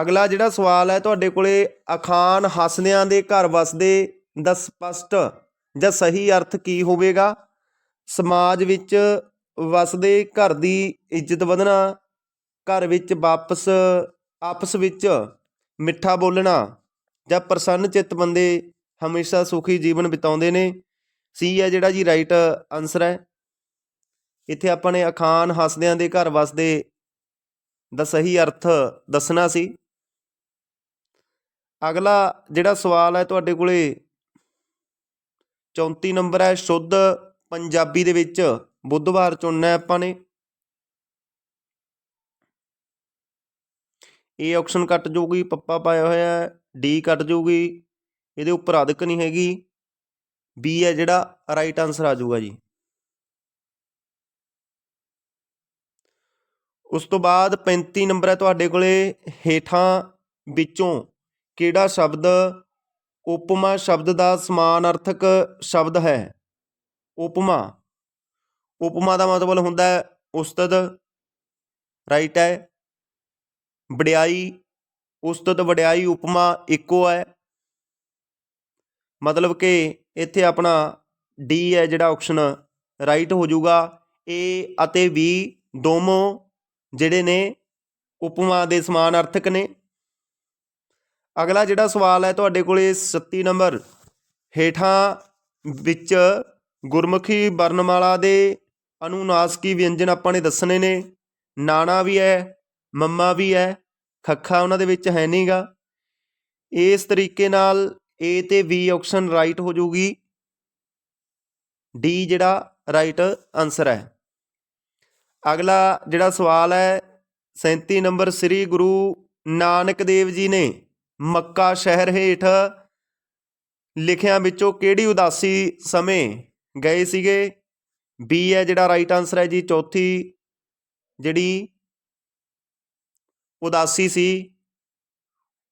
ਅਗਲਾ ਜਿਹੜਾ ਸਵਾਲ ਹੈ ਤੁਹਾਡੇ ਕੋਲੇ ਅਖਾਨ ਹੱਸਦਿਆਂ ਦੇ ਘਰ ਵਸਦੇ ਦਾ ਸਪਸ਼ਟ ਜਾਂ ਸਹੀ ਅਰਥ ਕੀ ਹੋਵੇਗਾ? ਸਮਾਜ ਵਿੱਚ ਵਸਦੇ ਘਰ ਦੀ ਇੱਜ਼ਤ ਵਧਣਾ, ਘਰ ਵਿੱਚ ਵਾਪਸ, ਆਪਸ ਵਿੱਚ ਮਿੱਠਾ ਬੋਲਣਾ ਜਾਂ ਪ੍ਰਸੰਨ ਚਿੱਤ ਬੰਦੇ ਹਮੇਸ਼ਾ ਸੁਖੀ ਜੀਵਨ ਬਿਤਾਉਂਦੇ ਨੇ। ਸੀ ਹੈ ਜਿਹੜਾ ਜੀ ਰਾਈਟ ਆਨਸਰ ਹੈ। ਇੱਥੇ ਆਪਾਂ ਨੇ ਅਖਾਨ ਹੱਸਦਿਆਂ ਦੇ, ਘਰ ਵਸਦੇ ਦਾ ਸਹੀ ਅਰਥ ਦੱਸਣਾ ਸੀ। ਅਗਲਾ ਜਿਹੜਾ ਸਵਾਲ ਹੈ ਤੁਹਾਡੇ ਕੋਲੇ 34 ਨੰਬਰ ਹੈ, ਸ਼ੁੱਧ ਪੰਜਾਬੀ ਦੇ ਵਿੱਚ ਬੁੱਧਵਾਰ ਚੁਣਨਾ ਆਪਾਂ ਨੇ। ਏ ਆਪਸ਼ਨ ਕੱਟ ਜਾਊਗੀ ਪੱਪਾ ਪਾਇਆ ਹੋਇਆ ਹੈ ਡੀ ਕੱਟ ਜਾਊਗੀ ਇਹਦੇ ਉੱਪਰ ਅਧਿਕ ਨਹੀਂ ਹੈਗੀ। ਬੀ ਹੈ ਜਿਹੜਾ ਰਾਈਟ ਆਨਸਰ ਆ ਜਾਊਗਾ ਜੀ। ਉਸ ਤੋਂ ਬਾਅਦ 35 ਨੰਬਰ ਹੈ ਤੁਹਾਡੇ ਕੋਲੇ, ਹੇਠਾਂ ਵਿੱਚੋਂ ਕਿਹੜਾ ਸ਼ਬਦ ਉਪਮਾ ਸ਼ਬਦ ਦਾ ਸਮਾਨਾਰਥਕ ਸ਼ਬਦ ਹੈ? ਉਪਮਾ। ਉਪਮਾ ਦਾ ਮਤਲਬ ਹੁੰਦਾ ਹੈ ਉਸਤਤ ਰਾਈਟ ਹੈ। ਵਡਿਆਈ, ਉਸਤਤ, ਵਡਿਆਈ, ਉਪਮਾ ਇੱਕੋ ਹੈ। ਮਤਲਬ ਕਿ ਇੱਥੇ ਆਪਣਾ ਡੀ ਹੈ ਜਿਹੜਾ ਆਪਸ਼ਨ ਰਾਈਟ ਹੋ ਜਾਊਗਾ। ਏ ਅਤੇ ਬੀ ਦੋਨੋਂ ਜਿਹੜੇ ਨੇ ਉਪਮਾ ਦੇ ਸਮਾਨ ਅਰਥਕ ਨੇ। ਅਗਲਾ ਜਿਹੜਾ ਸਵਾਲ ਹੈ ਤੁਹਾਡੇ ਕੋਲੇ 37 ਨੰਬਰ ਹੇਠਾਂ ਵਿੱਚ ਗੁਰਮੁਖੀ ਵਰਣਮਾਲਾ ਦੇ ਅਨੁਨਾਸਕੀ ਵਿਅੰਜਨ ਆਪਾਂ ਨੇ ਦੱਸਣੇ ਨੇ। ਨਾਣਾ ਵੀ ਹੈ, ਮੰਮਾ ਵੀ ਹੈ, ਖੱਖਾ ਉਹਨਾਂ ਦੇ ਵਿੱਚ ਹੈ ਨਹੀਂਗਾ ਇਸ ਤਰੀਕੇ ਨਾਲ ਏ ਤੇ ਬੀ ਆਪਸ਼ਨ ਰਾਈਟ ਹੋ ਜਾਊਗੀ। ਡੀ ਜਿਹੜਾ ਰਾਈਟ ਆਨਸਰ ਹੈ। ਅਗਲਾ ਜਿਹੜਾ ਸਵਾਲ ਹੈ 37 ਨੰਬਰ ਸ੍ਰੀ ਗੁਰੂ ਨਾਨਕ ਦੇਵ ਜੀ ਨੇ ਮੱਕਾ ਸ਼ਹਿਰ ਹੇਠ ਲਿਖਿਆਂ ਵਿੱਚੋਂ ਕਿਹੜੀ ਉਦਾਸੀ ਸਮੇਂ ਗਏ ਸੀਗੇ? ਬੀ ਹੈ ਜਿਹੜਾ ਰਾਈਟ ਆਨਸਰ ਹੈ ਜੀ। ਚੌਥੀ ਜਿਹੜੀ ਉਦਾਸੀ ਸੀ,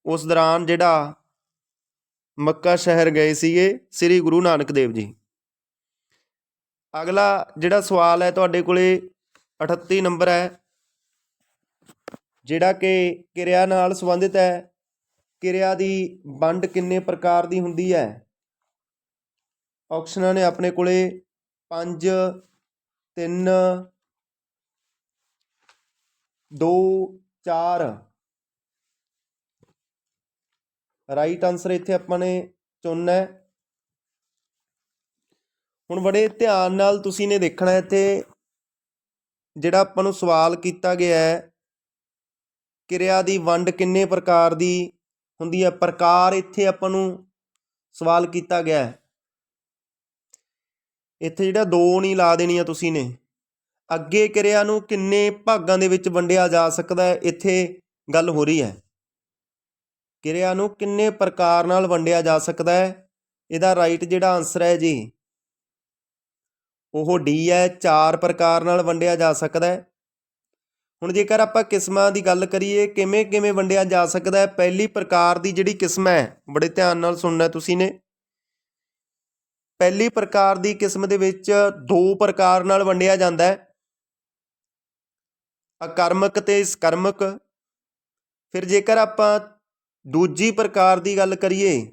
ਉਸ ਦੌਰਾਨ ਜਿਹੜਾ ਮੱਕਾ ਸ਼ਹਿਰ ਗਏ ਸੀਗੇ ਸ੍ਰੀ ਗੁਰੂ ਨਾਨਕ ਦੇਵ ਜੀ। ਅਗਲਾ ਜਿਹੜਾ ਸਵਾਲ ਹੈ ਤੁਹਾਡੇ ਕੋਲੇ 38 ਨੰਬਰ ਹੈ, ਜਿਹੜਾ ਕਿ ਕਿਰਿਆ ਨਾਲ ਸੰਬੰਧਿਤ ਹੈ, ਕਿਰਿਆ ਦੀ ਵੰਡ ਕਿੰਨੇ ਪ੍ਰਕਾਰ ਦੀ ਹੁੰਦੀ ਹੈ? ਆਪਸ਼ਨਾਂ ਨੇ ਆਪਣੇ ਕੋਲੇ 5 3 2 4 ਰਾਈਟ ਆਨਸਰ ਇੱਥੇ ਆਪਾਂ ਨੇ ਚੁਣਨਾ ਹੈ। ਹੁਣ ਬੜੇ ਧਿਆਨ ਨਾਲ ਤੁਸੀਂ ਨੇ ਦੇਖਣਾ ਇੱਥੇ, ਜਿਹੜਾ ਆਪਾਂ ਨੂੰ ਸਵਾਲ ਕੀਤਾ ਗਿਆ ਹੈ, ਕਿਰਿਆ ਦੀ ਵੰਡ ਕਿੰਨੇ ਪ੍ਰਕਾਰ ਦੀ ਹੁੰਦੀ ਹੈ, ਪ੍ਰਕਾਰ ਇੱਥੇ ਆਪਾਂ ਨੂੰ ਸਵਾਲ ਕੀਤਾ ਗਿਆ ਹੈ। ਇੱਥੇ ਜਿਹੜਾ ਦੋ ਨਹੀਂ ਲਾ ਦੇਣੀਆਂ ਤੁਸੀਂ ਨੇ, ਅੱਗੇ ਕਿਰਿਆ ਨੂੰ ਕਿੰਨੇ ਭਾਗਾਂ ਦੇ ਵਿੱਚ ਵੰਡਿਆ ਜਾ ਸਕਦਾ ਹੈ, ਇੱਥੇ ਗੱਲ ਹੋ ਰਹੀ ਹੈ। ਕਿਰਿਆ ਨੂੰ ਕਿੰਨੇ ਪ੍ਰਕਾਰ ਨਾਲ ਵੰਡਿਆ ਜਾ ਸਕਦਾ ਹੈ? ਇਹਦਾ ਰਾਈਟ ਜਿਹੜਾ ਆਨਸਰ ਹੈ ਜੀ, ਉਹ ਡੀ ਹੈ, ਚਾਰ ਪ੍ਰਕਾਰ ਨਾਲ ਵੰਡਿਆ ਜਾ ਸਕਦਾ ਹੈ। ਹੁਣ ਜੇਕਰ ਆਪਾਂ ਕਿਸਮਾਂ ਦੀ ਗੱਲ ਕਰੀਏ, ਕਿਵੇਂ ਕਿਵੇਂ ਵੰਡਿਆ ਜਾ ਸਕਦਾ ਹੈ? ਪਹਿਲੀ ਪ੍ਰਕਾਰ ਦੀ ਜਿਹੜੀ ਕਿਸਮ ਹੈ, ਬੜੇ ਧਿਆਨ ਨਾਲ ਸੁਣਨਾ ਤੁਸੀਂ ਨੇ। ਪਹਿਲੀ ਪ੍ਰਕਾਰ ਦੀ ਕਿਸਮ ਦੇ ਵਿੱਚ ਦੋ ਪ੍ਰਕਾਰ ਨਾਲ ਵੰਡਿਆ ਜਾਂਦਾ ਹੈ। ਅਕਰਮਕ ਤੇ ਸਕਰਮਕ। ਫਿਰ ਜੇਕਰ ਆਪਾਂ ਦੂਜੀ ਪ੍ਰਕਾਰ ਦੀ ਗੱਲ ਕਰੀਏ,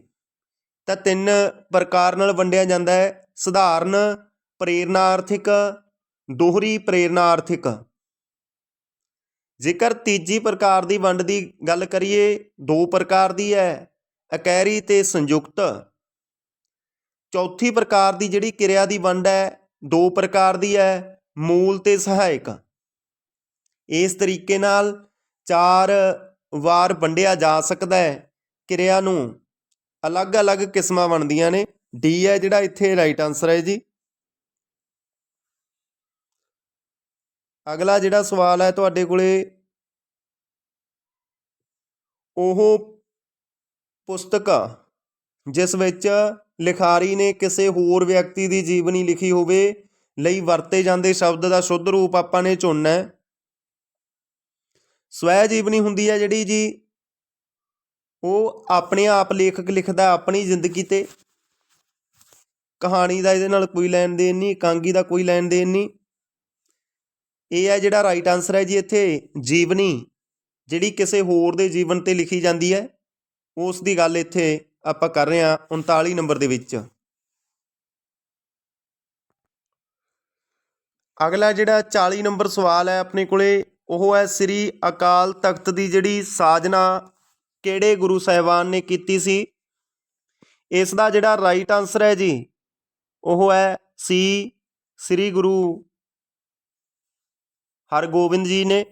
ਤਾਂ ਤਿੰਨ ਪ੍ਰਕਾਰ ਨਾਲ ਵੰਡਿਆ ਜਾਂਦਾ ਹੈ। ਸਧਾਰਨ ਪ੍ਰੇਰਨਾਰਥਿਕ ਦੋਹਰੀ ਪ੍ਰੇਰਨਾਰਥਿਕ ਜੇਕਰ ਤੀਜੀ ਪ੍ਰਕਾਰ ਦੀ ਵੰਡ ਦੀ ਗੱਲ ਕਰੀਏ, ਦੋ ਪ੍ਰਕਾਰ ਦੀ ਹੈ ਇਕਹਿਰੀ ਤੇ ਸੰਯੁਕਤ। ਚੌਥੀ ਪ੍ਰਕਾਰ ਦੀ ਜਿਹੜੀ ਕਿਰਿਆ ਦੀ ਵੰਡ ਹੈ, ਦੋ ਪ੍ਰਕਾਰ ਦੀ ਹੈ, ਮੂਲ ਤੇ ਸਹਾਇਕ। ਇਸ ਤਰੀਕੇ ਨਾਲ ਚਾਰ ਵਾਰ ਵੰਡਿਆ ਜਾ ਸਕਦਾ ਹੈ। ਕਿਰਿਆ ਨੂੰ ਅਲੱਗ-ਅਲੱਗ ਕਿਸਮਾਂ ਬਣਦੀਆਂ ਨੇ। ਡੀ ਹੈ ਜਿਹੜਾ ਇੱਥੇ ਰਾਈਟ ਆਨਸਰ ਹੈ ਜੀ। ਅਗਲਾ ਜਿਹੜਾ ਸਵਾਲ ਹੈ ਤੁਹਾਡੇ ਕੋਲੇ। ਉਹ ਪੁਸਤਕ ਜਿਸ ਵਿੱਚ ਲਿਖਾਰੀ ਨੇ ਕਿਸੇ ਹੋਰ ਵਿਅਕਤੀ ਦੀ ਜੀਵਨੀ ਲਿਖੀ ਹੋਵੇ, ਲਈ ਵਰਤੇ ਜਾਂਦੇ ਸ਼ਬਦ ਦਾ ਸ਼ੁੱਧ ਰੂਪ ਆਪਾਂ ਨੇ ਚੁਣਨਾ ਹੈ। ਸਵੈ ਜੀਵਨੀ ਹੁੰਦੀ ਹੈ ਜਿਹੜੀ ਜੀ, ਉਹ ਆਪਣੇ ਆਪ ਲੇਖਕ ਲਿਖਦਾ ਆਪਣੀ ਜ਼ਿੰਦਗੀ ਤੇ। ਕਹਾਣੀ ਦਾ ਇਹਦੇ ਨਾਲ ਕੋਈ ਲੈਣ ਦੇਣ ਨਹੀਂ, ਇਕਾਂਗੀ ਦਾ ਕੋਈ ਲੈਣ ਦੇਣ ਨਹੀਂ। ਇਹ ਹੈ ਜਿਹੜਾ ਰਾਈਟ ਆਨਸਰ ਹੈ ਜੀ ਇੱਥੇ, ਜੀਵਨੀ, ਜਿਹੜੀ ਕਿਸੇ ਹੋਰ ਦੇ ਜੀਵਨ ਤੇ ਲਿਖੀ ਜਾਂਦੀ ਹੈ। ਉਸ ਦੀ ਗੱਲ ਇੱਥੇ ਆਪਾਂ ਕਰ ਰਹੇ ਹਾਂ 39 ਨੰਬਰ ਦੇ ਵਿੱਚ। ਅਗਲਾ ਜਿਹੜਾ 40 ਨੰਬਰ ਸਵਾਲ ਹੈ ਆਪਣੇ ਕੋਲੇ ਉਹ ਹੈ ਸ੍ਰੀ ਅਕਾਲ ਤਖਤ ਦੀ ਜਿਹੜੀ ਸਾਜਨਾ ਕਿਹੜੇ ਗੁਰੂ ਸਾਹਿਬਾਨ ਨੇ ਕੀਤੀ ਸੀ? ਇਸ ਦਾ ਜਿਹੜਾ ਰਾਈਟ ਆਨਸਰ ਹੈ ਜੀ, ਉਹ ਹੈ ਸੀ, ਸ੍ਰੀ ਗੁਰੂ ਹਰਗੋਬਿੰਦ ਜੀ ਨੇ।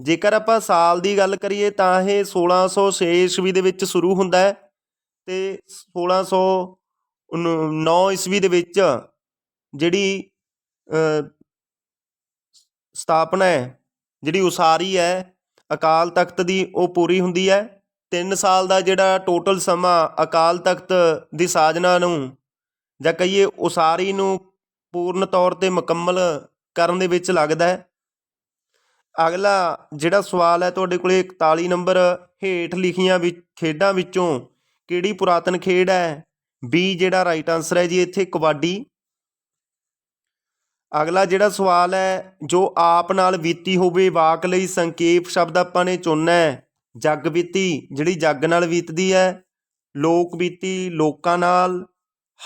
ਜੇਕਰ ਆਪਾਂ ਸਾਲ ਦੀ ਗੱਲ ਕਰੀਏ ਤਾਂ ਇਹ 1606 ਈਸਵੀ ਦੇ ਵਿੱਚ ਸ਼ੁਰੂ ਹੁੰਦਾ ਹੈ ਤੇ 1609 ਈਸਵੀ ਦੇ ਵਿੱਚ ਜਿਹੜੀ ਸਥਾਪਨਾ ਹੈ ਜਿਹੜੀ ਉਸਾਰੀ ਹੈ, ਅਕਾਲ ਤਖਤ ਦੀ, ਉਹ ਪੂਰੀ ਹੁੰਦੀ ਹੈ। ਤਿੰਨ ਸਾਲ ਦਾ ਜਿਹੜਾ ਟੋਟਲ ਸਮਾਂ ਅਕਾਲ ਤਖਤ ਦੀ ਸਾਜਨਾ ਨੂੰ ਜਾਂ ਕਹੀਏ ਉਸਾਰੀ ਨੂੰ ਪੂਰਨ ਤੌਰ ਤੇ ਮੁਕੰਮਲ ਕਰਨ ਦੇ ਵਿੱਚ ਲੱਗਦਾ ਹੈ। ਅਗਲਾ ਜਿਹੜਾ ਸਵਾਲ ਹੈ, ਤੁਹਾਡੇ ਕੋਲੇ 41 ਨੰਬਰ ਹੇਠ ਲਿਖੀਆਂ ਵਿੱਚ ਖੇਡਾਂ ਵਿੱਚੋਂ ਕਿਹੜੀ ਪੁਰਾਤਨ ਖੇਡ ਹੈ? ਬੀ ਜਿਹੜਾ ਰਾਈਟ ਆਨਸਰ ਹੈ ਜੀ, ਇੱਥੇ ਕਬੱਡੀ ਅਗਲਾ ਜਿਹੜਾ ਸਵਾਲ ਹੈ, ਜੋ ਆਪ ਨਾਲ ਬੀਤੀ ਹੋਵੇ, ਵਾਕ ਲਈ ਸੰਖੇਪ ਸ਼ਬਦ ਆਪਾਂ ਨੇ ਚੁਣਨਾ ਹੈ। ਜਗ ਬੀਤੀ, ਜਿਹੜੀ ਜੱਗ ਨਾਲ ਬੀਤਦੀ ਹੈ, ਲੋਕ ਬੀਤੀ, ਲੋਕਾਂ ਨਾਲ,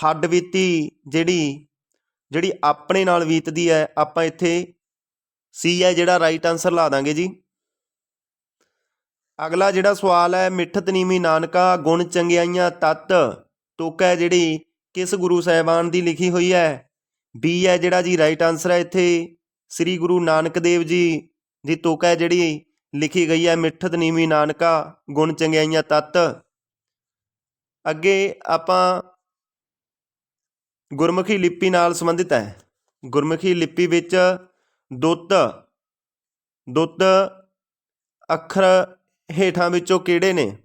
ਹੱਡ ਬੀਤੀ, ਜਿਹੜੀ ਜਿਹੜੀ ਆਪਣੇ ਨਾਲ ਬੀਤਦੀ ਹੈ, ਆਪਾਂ ਇੱਥੇ ਸੀ ਹੈ ਜਿਹੜਾ ਰਾਈਟ ਆਨਸਰ ਲਾ ਦਾਂਗੇ ਜੀ। ਅਗਲਾ ਜਿਹੜਾ ਸਵਾਲ ਹੈ ਮਿੱਠਤ ਨੀਵੀਂ ਨਾਨਕਾ, ਗੁਣ ਚੰਗਿਆਈਆਂ ਤਤ, ਤੁਕ ਹੈ ਜਿਹੜੀ, ਕਿਸ ਗੁਰੂ ਸਾਹਿਬਾਨ ਦੀ ਲਿਖੀ ਹੋਈ ਹੈ ਬੀ ਹੈ ਜਿਹੜਾ ਜੀ ਰਾਈਟ ਆਨਸਰ ਹੈ ਇੱਥੇ, ਸ੍ਰੀ ਗੁਰੂ ਨਾਨਕ ਦੇਵ ਜੀ ਦੀ ਤੋਕਾ ਜਿਹੜੀ ਲਿਖੀ ਗਈ ਹੈ, ਮਿੱਠਤ ਨੀਵੀਂ ਨਾਨਕਾ ਗੁਣ ਚੰਗਿਆਈਆਂ ਤਤ। ਅੱਗੇ ਆਪਾਂ ਗੁਰਮੁਖੀ ਲਿਪੀ ਨਾਲ ਸੰਬੰਧਿਤ ਹੈ। ਗੁਰਮੁਖੀ ਲਿਪੀ ਵਿੱਚ ਦੁੱਤ ਦੁੱਤ ਅੱਖਰ ਹੇਠਾਂ ਵਿੱਚੋਂ ਕਿਹੜੇ ਨੇ?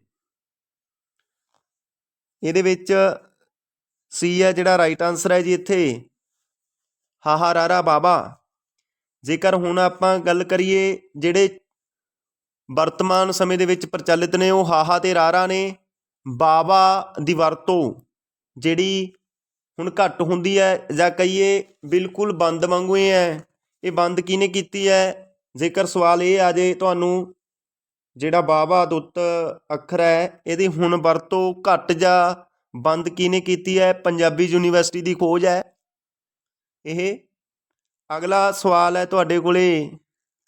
ਇਹਦੇ ਵਿੱਚ ਸੀ ਹੈ ਜਿਹੜਾ ਰਾਈਟ ਆਨਸਰ ਹੈ ਜੀ ਇੱਥੇ। ਹਾਹਾ ਰਾਰਾ ਬਾਬਾ। ਜੇਕਰ ਹੁਣ ਆਪਾਂ ਗੱਲ ਕਰੀਏ ਜਿਹੜੇ ਵਰਤਮਾਨ ਸਮੇਂ ਦੇ ਵਿੱਚ ਪ੍ਰਚਲਿਤ ਨੇ, ਉਹ ਹਾਹਾ ਤੇ ਰਾਰਾ ਨੇ, ਬਾਬਾ ਦੀ ਵਰਤੋਂ ਜਿਹੜੀ ਹੁਣ ਘੱਟ ਹੁੰਦੀ ਹੈ ਜਾਂ ਕਹੀਏ ਬਿਲਕੁਲ ਬੰਦ ਵਾਂਗੂ ਹੀ ਹੈ, ਇਹ ਬੰਦ ਕਿਹਨੇ ਕੀਤੀ ਹੈ? ਜੇਕਰ ਸਵਾਲ ਇਹ ਆ ਜੇ ਤੁਹਾਨੂੰ ਜਿਹੜਾ ਬਾਬਾ ਦੁੱਤ ਅੱਖਰ ਹੈ, ਇਹਦੀ ਹੁਣ ਵਰਤੋਂ ਘੱਟ ਜਾਂ ਬੰਦ ਕਿਹਨੇ ਕੀਤੀ ਹੈ? ਪੰਜਾਬੀ ਯੂਨੀਵਰਸਿਟੀ ਦੀ ਖੋਜ ਹੈ। ਇਹ ਅਗਲਾ ਸਵਾਲ ਹੈ ਤੁਹਾਡੇ ਕੋਲੇ।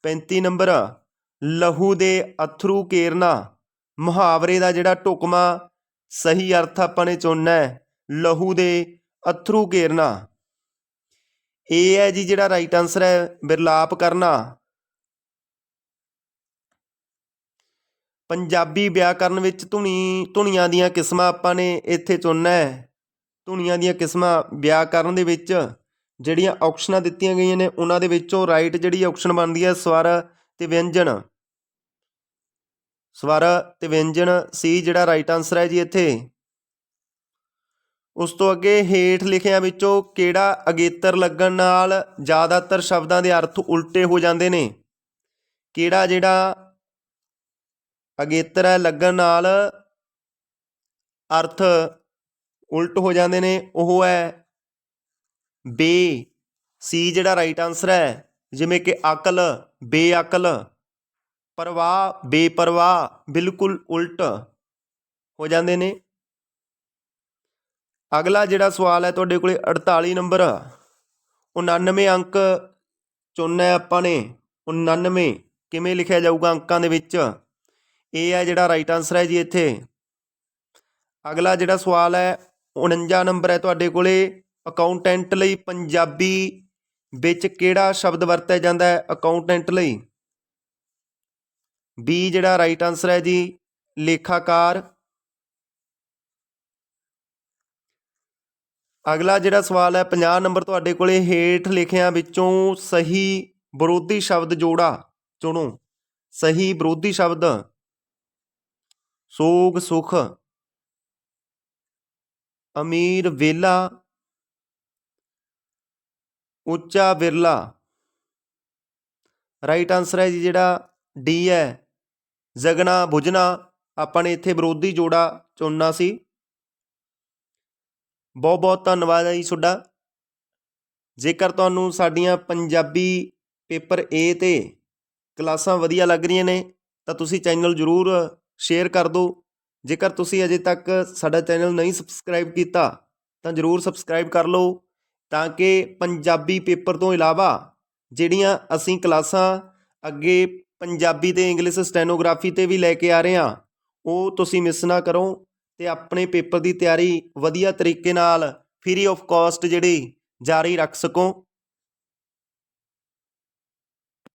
35 ਨੰਬਰ। ਲਹੂ ਦੇ ਅਥਰੂ ਕੇਰਨਾ। ਮੁਹਾਵਰੇ ਦਾ ਜਿਹੜਾ ਢੁਕਮਾ ਸਹੀ ਅਰਥ ਆਪਾਂ ਨੇ ਚੁਣਨਾ ਹੈ। ਲਹੂ ਦੇ ਅਥਰੂ ਕੇਰਨਾ। ਇਹ ਹੈ ਜੀ ਜਿਹੜਾ ਰਾਈਟ ਆਨਸਰ ਹੈ, ਬਿਰਲਾਪ ਕਰਨਾ। ਪੰਜਾਬੀ ਵਿਆਕਰਨ ਵਿੱਚ ਧੁਨੀ, ਧੁਨੀਆਂ ਦੀਆਂ ਕਿਸਮਾਂ ਆਪਾਂ ਨੇ ਇੱਥੇ ਚੁਣਨਾ ਹੈ। ਧੁਨੀਆਂ ਦੀਆਂ ਕਿਸਮਾਂ ਵਿਆਕਰਨ ਦੇ ਵਿੱਚ ਜਿਹੜੀਆਂ ਆਪਸ਼ਨਾਂ ਦਿੱਤੀਆਂ ਗਈਆਂ ਨੇ, ਉਹਨਾਂ ਦੇ ਵਿੱਚੋਂ ਰਾਈਟ ਜਿਹੜੀ ਆਪਸ਼ਨ ਬਣਦੀ ਹੈ, ਸਵਰ ਤੇ ਵਿਅੰਜਨ। ਸਵਰ ਤੇ ਵਿਅੰਜਨ, ਸੀ ਜਿਹੜਾ ਰਾਈਟ ਆਨਸਰ ਹੈ ਜੀ ਇੱਥੇ। ਉਸ ਤੋਂ ਅੱਗੇ ਹੇਠ ਲਿਖਿਆਂ ਵਿੱਚੋਂ ਕਿਹੜਾ ਅਗੇਤਰ ਲੱਗਣ ਨਾਲ ਜ਼ਿਆਦਾਤਰ ਸ਼ਬਦਾਂ ਦੇ ਅਰਥ ਉਲਟੇ ਹੋ ਜਾਂਦੇ ਨੇ? ਕਿਹੜਾ ਜਿਹੜਾ ਅਗੇਤਰ ਹੈ, ਲੱਗਣ ਨਾਲ ਅਰਥ ਉਲਟ ਹੋ ਜਾਂਦੇ ਨੇ, ਉਹ ਹੈ ਬੇ, ਸੀ ਜਿਹੜਾ ਰਾਈਟ ਆਨਸਰ ਹੈ, ਜਿਵੇਂ ਕਿ ਅਕਲ, ਬੇਅਕਲ, ਪਰਵਾਹ, ਬੇਪਰਵਾਹ, ਬਿਲਕੁਲ ਉਲਟ ਹੋ ਜਾਂਦੇ ਨੇ। ਅਗਲਾ ਜਿਹੜਾ ਸਵਾਲ ਹੈ ਤੁਹਾਡੇ ਕੋਲੇ 48 ਨੰਬਰ 99 ਅੰਕ ਚੁਣਨਾ ਹੈ ਆਪਾਂ ਨੇ 99 ਕਿਵੇਂ ਲਿਖਿਆ ਜਾਊਗਾ ਅੰਕਾਂ ਦੇ ਵਿੱਚ? ਇਹ ਹੈ ਜਿਹੜਾ ਰਾਈਟ ਆਨਸਰ ਹੈ ਜੀ ਇੱਥੇ। ਅਗਲਾ ਜਿਹੜਾ ਸਵਾਲ ਹੈ 49 ਨੰਬਰ ਹੈ ਤੁਹਾਡੇ ਕੋਲੇ ਅਕਾਊਂਟੈਂਟ ਲਈ ਪੰਜਾਬੀ ਵਿੱਚ ਕਿਹੜਾ ਸ਼ਬਦ ਵਰਤਿਆ ਜਾਂਦਾ ਹੈ? ਅਕਾਊਂਟੈਂਟ ਲਈ। ਬੀ ਜਿਹੜਾ ਰਾਈਟ ਆਨਸਰ ਹੈ ਜੀ, ਲੇਖਾਕਾਰ। ਅਗਲਾ ਜਿਹੜਾ ਸਵਾਲ ਹੈ 50 ਨੰਬਰ ਤੁਹਾਡੇ ਕੋਲੇ ਹੇਠ ਲਿਖਿਆਂ ਵਿੱਚੋਂ ਸਹੀ ਵਿਰੋਧੀ ਸ਼ਬਦ ਜੋੜਾ ਚੁਣੋ। ਸਹੀ ਵਿਰੋਧੀ ਸ਼ਬਦ। ਸੋਗ ਸੁਖ। ਅਮੀਰ ਵੇਲਾ। ਉੱਚਾ ਬਿਰਲਾ ਰਾਈਟ ਆਨਸਰ ਹੈ ਜੀ ਜਿਹੜਾ ਡੀ ਹੈ। ਜਗਣਾ ਬੁਝਣਾ ਆਪਾਂ ਨੇ ਇੱਥੇ ਵਿਰੋਧੀ ਜੋੜਾ ਚੁਣਨਾ ਸੀ। ਬਹੁਤ ਬਹੁਤ ਧੰਨਵਾਦ ਹੈ ਜੀ ਤੁਹਾਡਾ। ਜੇਕਰ ਤੁਹਾਨੂੰ ਸਾਡੀਆਂ ਪੰਜਾਬੀ ਪੇਪਰ A ਤੇ ਕਲਾਸਾਂ ਵਧੀਆ ਲੱਗ ਰਹੀਆਂ ਨੇ, ਤਾਂ ਤੁਸੀਂ ਚੈਨਲ ਜ਼ਰੂਰ ਸ਼ੇਅਰ ਕਰ ਦਿਓ। ਜੇਕਰ ਤੁਸੀਂ ਅਜੇ ਤੱਕ ਸਾਡਾ ਚੈਨਲ ਨਹੀਂ ਸਬਸਕ੍ਰਾਈਬ ਕੀਤਾ, ਤਾਂ ਜ਼ਰੂਰ ਸਬਸਕ੍ਰਾਈਬ ਕਰ ਲਓ। ਤਾਂ ਕਿ ਪੰਜਾਬੀ ਪੇਪਰ ਤੋਂ ਇਲਾਵਾ ਜਿਹੜੀਆਂ ਅਸੀਂ ਕਲਾਸਾਂ ਅੱਗੇ ਪੰਜਾਬੀ ਤੇ ਇੰਗਲਿਸ਼ ਸਟੈਨੋਗ੍ਰਾਫੀ ਤੇ ਵੀ ਲੈ ਕੇ ਆ ਰਹੇ ਹਾਂ, ਉਹ ਤੁਸੀਂ ਮਿਸ ਨਾ ਕਰੋ ਤੇ ਆਪਣੇ ਪੇਪਰ ਦੀ ਤਿਆਰੀ ਵਧੀਆ ਤਰੀਕੇ ਨਾਲ ਫ੍ਰੀ ਆਫ ਕਾਸਟ ਜਿਹੜੀ ਜਾਰੀ ਰੱਖ ਸਕੋ।